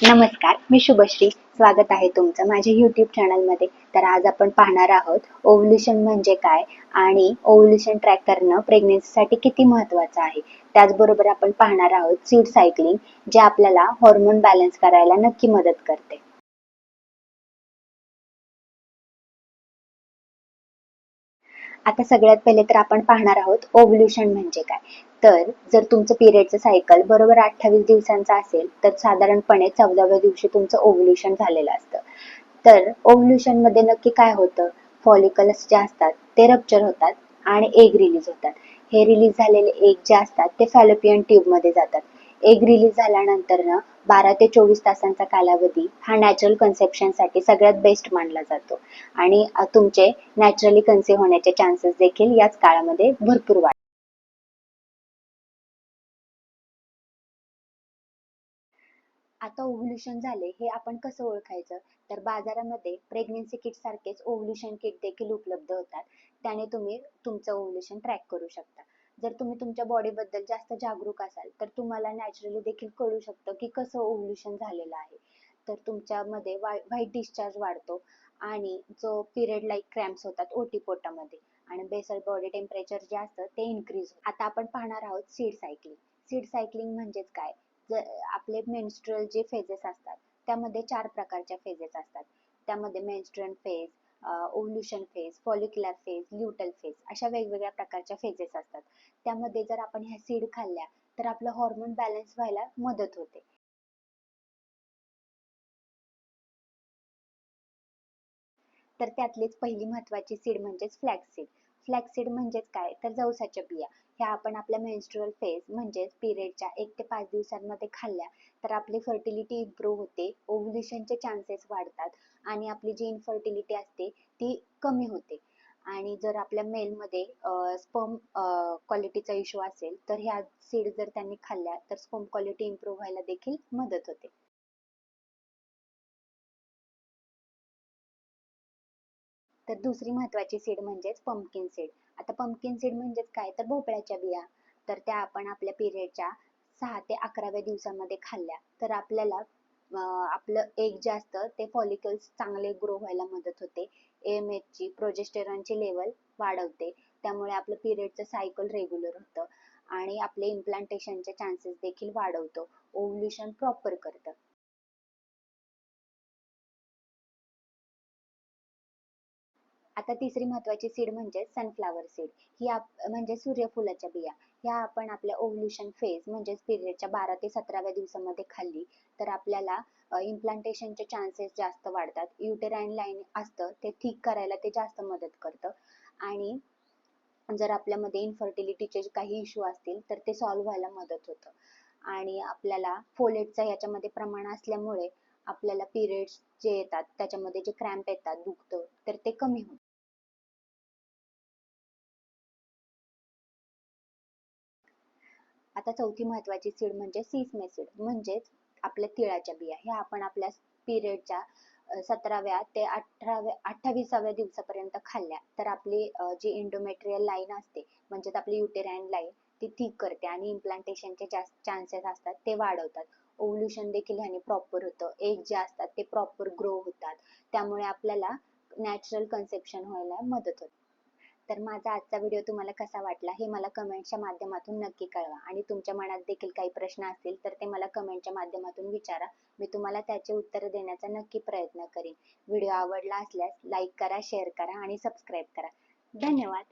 नमस्कार मी शुभश्री. स्वागत आहे तुमचं माझ्या युट्यूब चॅनलमध्ये तर आज आपण पाहणार आहोत ओव्हल्युशन म्हणजे काय आणि ओव्हल्युशन ट्रॅक करणं प्रेग्नेन्सीसाठी किती महत्वाचं आहे. त्याचबरोबर आपण पाहणार आहोत सीड सायकलिंग जे आपल्याला हॉर्मोन बॅलन्स करायला नक्की मदत करते. आता सगळ्यात पहिले तर आपण पाहणार आहोत ओव्हल्युशन म्हणजे काय. तर जर तुमचं पिरियडचं सायकल बरोबर अठ्ठावीस दिवसांचा असेल तर साधारणपणे चौदाव्या दिवशी तुमचं ओव्हल्युशन झालेलं असतं. तर ओव्हल्युशनमध्ये नक्की काय होतं? फॉलिकल्स जे असतात ते रप्चर होतात आणि एग रिलीज होतात. हे रिलीज झालेले एग जे असतात ते फॅलोपियन ट्यूबमध्ये जातात. एग रिलीज झाल्यानंतर ना बारा ते चोवीस तासांचा कालावधी हा नॅचरल कन्सेप्शनसाठी सगळ्यात बेस्ट मानला जातो. आणि तुमचे नॅचरली कन्सिव्ह होण्याचे चान्सेस देखील याच काळामध्ये भरपूर वाढतात. आता ओव्हल्युशन झाले हे आपण कसं ओळखायचं? तर बाजारामध्ये प्रेग्नेन्सी किट सारखेच ओव्हल्युशन किट देखील उपलब्ध होतात. त्याने तुम्ही तुमचं ओव्हल्युशन ट्रॅक करू शकता. जर तुम्ही तुमच्या बॉडी बद्दल जास्त जागरूक असाल तर तुम्हाला नॅचरली देखील कळू शकतं की कसं ओव्हल्युशन झालेलं आहे. तर तुमच्यामध्ये व्हाईट डिस्चार्ज वाढतो आणि जो पिरियड लाईक क्रॅम्प्स होतात ओटी पोटामध्ये आणि बेसल बॉडी टेम्परेचर जे असतं ते इन्क्रीज आता आपण पाहणार आहोत सीड सायकलिंग सीड सायकलिंग म्हणजेच काय? आपले मेन्स्ट्रुअल जे फेजेस असतात त्यामध्ये चार प्रकारच्या फेजेस असतात. त्यामध्ये menstrual phase ovulation phase follicular phase luteal phase अशा वेगवेगळ्या प्रकारच्या फेजेस असतात. त्यामध्ये जर आपण ह्या सीड खाल्ल्या तर आपलं हॉर्मोन बॅलन्स व्हायला मदत होते. तर त्यातलीच पहिली महत्वाची सीड म्हणजेच फ्लॅक्स सीड फ्लॅक्स सीड म्हणजेच काय? तर जवसाच्या बिया. ह्या आपण आपल्या मेन्स्ट्रुअल फेज म्हणजेच पिरियडच्या एक ते पाच दिवसांमध्ये खाल्ल्या तर आपली फर्टिलिटी इम्प्रूव्ह होते ओव्ह्युलेशनचे चान्सेस वाढतात आणि आपली जी इनफर्टिलिटी असते ती कमी होते. आणि जर आपल्या मेलमध्ये स्पर्म क्वालिटीचा इश्यू असेल तर ह्या सीड जर त्यांनी खाल्ल्या तर स्पर्म क्वालिटी इम्प्रूव्ह व्हायला देखील मदत होते. तर दुसरी महत्वाची सीड म्हणजेच पंपकिन सीड आता पंपकिन सीड म्हणजेच काय? तर भोपळ्याच्या बिया. तर त्या आपण आपल्या पिरियडच्या सहा ते अकराव्या दिवसामध्ये खाल्ल्या. तर आपल्याला आपलं एक जे असतं ते फॉलिकल्स चांगले ग्रो व्हायला मदत होते. AMH ची प्रोजेस्टेरॉनची लेवल वाढवते. त्यामुळे आपलं पिरियडचं सायकल रेग्युलर होतं. आणि आपले इम्प्लांटेशनचे चान्सेस देखील वाढवतो. ओव्ह्युलेशन प्रॉपर करतं. आता तिसरी महत्वाची सीड म्हणजे सनफ्लावर सीड ही आप म्हणजे सूर्यफुलाच्या बिया. ह्या आपण आपल्या ओव्ह्युलेशन फेज म्हणजेच पिरियडच्या बारा ते सतराव्या दिवसामध्ये खाल्ली तर आपल्याला इम्प्लांटेशनचे चान्सेस जास्त वाढतात. युटेराईन लाईन असतं ते ठीक करायला ते जास्त मदत करतं. आणि जर आपल्यामध्ये इन्फर्टिलिटीचे काही इश्यू असतील तर ते सॉल्व्ह व्हायला मदत होतं. आणि आपल्याला फोलेटचा याच्यामध्ये प्रमाण असल्यामुळे आपल्याला पिरियड्स जे येतात त्याच्यामध्ये जे क्रॅम्प येतात दुखतं तर ते कमी होतं. आता चौथी महत्वाची सीड म्हणजे सीसमे सीड म्हणजेच आपल्या तिळाच्या बिया. हे आपण आपल्या पिरियडच्या सतराव्या ते अठराव्या अठ्ठावीसाव्या दिवसापर्यंत खाल्ल्या तर आपली जी इंडोमेट्रियल लाईन असते म्हणजेच आपली युटेराईन लाईन ती थिक करते आणि इम्प्लांटेशनचे जास्त चान्सेस असतात ते वाढवतात. ओव्ह्युलेशन देखील ह्याने प्रॉपर होतं. एग जे असतात ते प्रॉपर ग्रो होतात. त्यामुळे आपल्याला नॅचरल कन्सेप्शन व्हायला मदत होते. तर माझा आजचा व्हिडिओ तुम्हाला कसा वाटला हे मला कमेंटच्या माध्यमातून नक्की कळवा. आणि तुमच्या मनात देखील काही प्रश्न असतील तर ते मला कमेंटच्या माध्यमातून विचारा. मी तुम्हाला त्याचे उत्तर देण्याचा नक्की प्रयत्न करीन. व्हिडिओ आवडला असल्यास लाईक करा शेअर करा आणि सबस्क्राईब करा. धन्यवाद!